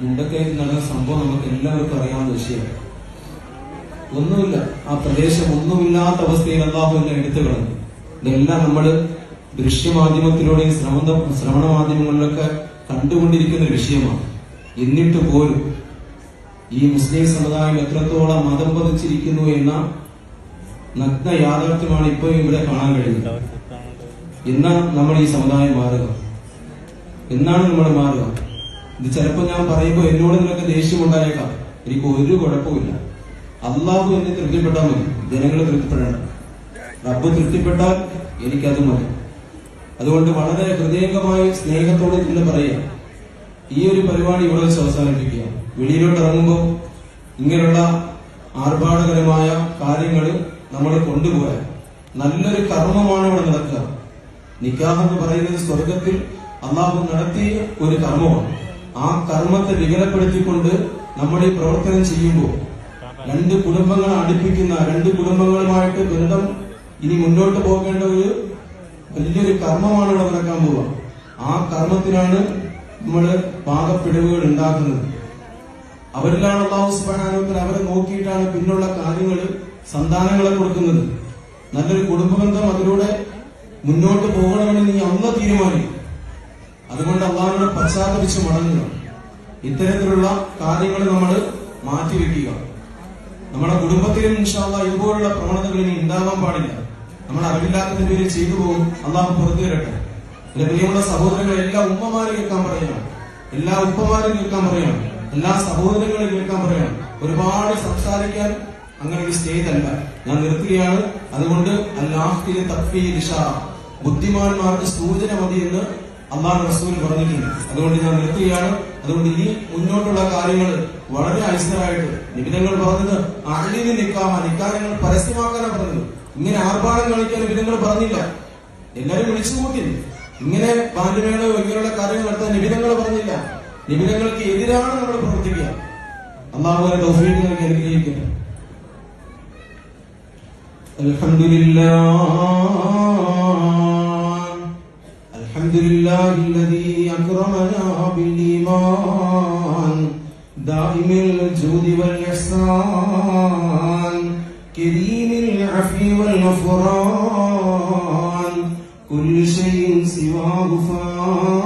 മുണ്ടക്കയിൽ നടന്ന സംഭവം നമുക്ക് എല്ലാവർക്കും അറിയാവുന്ന വിഷയമാണ് ഒന്നുമില്ല. ആ പ്രദേശം ഒന്നുമില്ലാത്ത അവസ്ഥയിൽ അള്ളാഹു എന്നെ എടുത്തു കളഞ്ഞു. ഇതെല്ലാം നമ്മൾ ദൃശ്യമാധ്യമത്തിലൂടെയും ശ്രവണ ശ്രവണ മാധ്യമങ്ങളിലൊക്കെ കണ്ടുകൊണ്ടിരിക്കുന്ന ഒരു വിഷയമാണ്. എന്നിട്ട് പോലും ഈ മുസ്ലിം സമുദായം എത്രത്തോളം മതം പതിച്ചിരിക്കുന്നു എന്ന നഗ്ന യാഥാർത്ഥ്യമാണ് ഇപ്പോൾ ഇവിടെ കാണാൻ കഴിയുന്നത്. എന്നാണ് നമ്മൾ ഈ സമുദായം മാറുക? എന്നാണ് നമ്മൾ മാറുക? ഇത് ചിലപ്പോൾ ഞാൻ പറയുമ്പോൾ എന്നോട് നിനക്ക് ദേഷ്യം ഉണ്ടായേക്കാം. എനിക്ക് ഒരു കുഴപ്പമില്ല അള്ളാഹു എന്നെ തൃപ്തിപ്പെട്ടാൽ മതി. ജനങ്ങൾ തൃപ്തിപ്പെടേണ്ട. റബ്ബ് തൃപ്തിപ്പെട്ടാൽ എനിക്കത് മതി. അതുകൊണ്ട് വളരെ ഹൃദയംഗമായ സ്നേഹത്തോടെ ഇന്ന് പറയാം ഈ ഒരു പരിപാടി ഇവിടെ വെച്ച് അവസാനിപ്പിക്കുക. വെളിയിലോട്ട് ഇറങ്ങുമ്പോൾ ഇങ്ങനെയുള്ള ആർഭാടകരമായ കാര്യങ്ങൾ നമ്മൾ കൊണ്ടുപോയാൽ നല്ലൊരു കർമ്മമാണ് ഇവിടെ നടക്കുക. നിക്കാഹ് എന്ന് പറയുന്നത് സ്വർഗത്തിൽ അള്ളാഹു നടത്തിയ ഒരു കർമ്മമാണ്. ആ കർമ്മത്തെ വികലപ്പെടുത്തിക്കൊണ്ട് നമ്മൾ ഈ പ്രവർത്തനം ചെയ്യുമ്പോൾ രണ്ട് കുടുംബങ്ങളെ അടുപ്പിക്കുന്ന രണ്ട് കുടുംബങ്ങളുമായിട്ട് ബന്ധം ഇനി മുന്നോട്ട് പോകേണ്ട ഒരു വലിയൊരു കർമ്മമാണ് ഇവിടെ നടക്കാൻ പോവുക. ആ കർമ്മത്തിനാണ് നമ്മൾ പാകപ്പിടിവുകൾ ഉണ്ടാക്കുന്നത്. അവരിലാണ് അള്ളാഹു സുബാനത്തിൽ അവരെ നോക്കിയിട്ടാണ് പിന്നുള്ള കാര്യങ്ങൾ സന്താനങ്ങളെ കൊടുക്കുന്നത്. നല്ലൊരു കുടുംബബന്ധം അതിലൂടെ മുന്നോട്ട് പോകണമെന്ന് നീ അന്ന് തീരുമാനിക്കും. അതുകൊണ്ട് അള്ളാഹിനോട് പശ്ചാത്തപിച്ച് മടങ്ങുക. ഇത്തരത്തിലുള്ള കാര്യങ്ങൾ നമ്മൾ മാറ്റിവെക്കുക നമ്മുടെ കുടുംബത്തിലും ഇൻഷാല്ല ഇതുപോലുള്ള പ്രവണതകൾ ഇനി ഉണ്ടാകാൻ പാടില്ല. നമ്മൾ അറിവില്ലാത്തതിന്റെ പേരിൽ ചെയ്തു പോകും. അള്ളാഹു പുറത്തു വരട്ടെ. എന്റെ പ്രിയമുള്ള സഹോദരങ്ങൾ എല്ലാ ഉമ്മമാരും കേൾക്കാൻ പറയണം. എല്ലാ ഉപ്പമാരും കേൾക്കാൻ പറയണം. എല്ലാ സഹോദരങ്ങളും കേൾക്കാൻ പറയണം. ഒരുപാട് സംസാരിക്കാൻ അങ്ങനെ ഒരു സ്റ്റേജ് അല്ല. ഞാൻ നിർത്തുകയാണ്. അതുകൊണ്ട് അല്ലാഹ് തഫീ ദിശ ബുദ്ധിമാന്മാർക്ക് സൂചന മതി എന്ന് അള്ളാഹ് റസൂൽ പറഞ്ഞിട്ടുണ്ട് അതുകൊണ്ട് ഞാൻ നിർത്തുകയാണ് അതുകൊണ്ട് ഇനി മുന്നോട്ടുള്ള കാര്യങ്ങൾ വളരെ ഐശ്വര്യമായിട്ട് നിബിധങ്ങൾ പറഞ്ഞത് അഹലിന് നിക്കാമ നിക്കാരങ്ങൾ പരസ്യമാക്കാനാണ് പറഞ്ഞത് ഇങ്ങനെ ആർഭാടം കാണിക്കാൻ നിബിധങ്ങൾ പറഞ്ഞില്ല എല്ലാരും വിളിച്ചു കൂട്ടി ഇങ്ങനെ പാൻഡുമേളോ ഇങ്ങനെയുള്ള കാര്യങ്ങൾ നടത്താൻ നിബിധങ്ങൾ പറഞ്ഞില്ല നിബിധങ്ങൾക്ക് എതിരാണ് നമ്മൾ പ്രവർത്തിക്കുക അള്ളാഹുവിനെ തൗഫീഖ് നൽകി അനുഗ്രഹിക്കട്ടെ الحمد لله الحمد لله الذي أكرمنا بالإيمان دائم الجود والإحسان كريم العفو والغفران كل شيء سواه فان.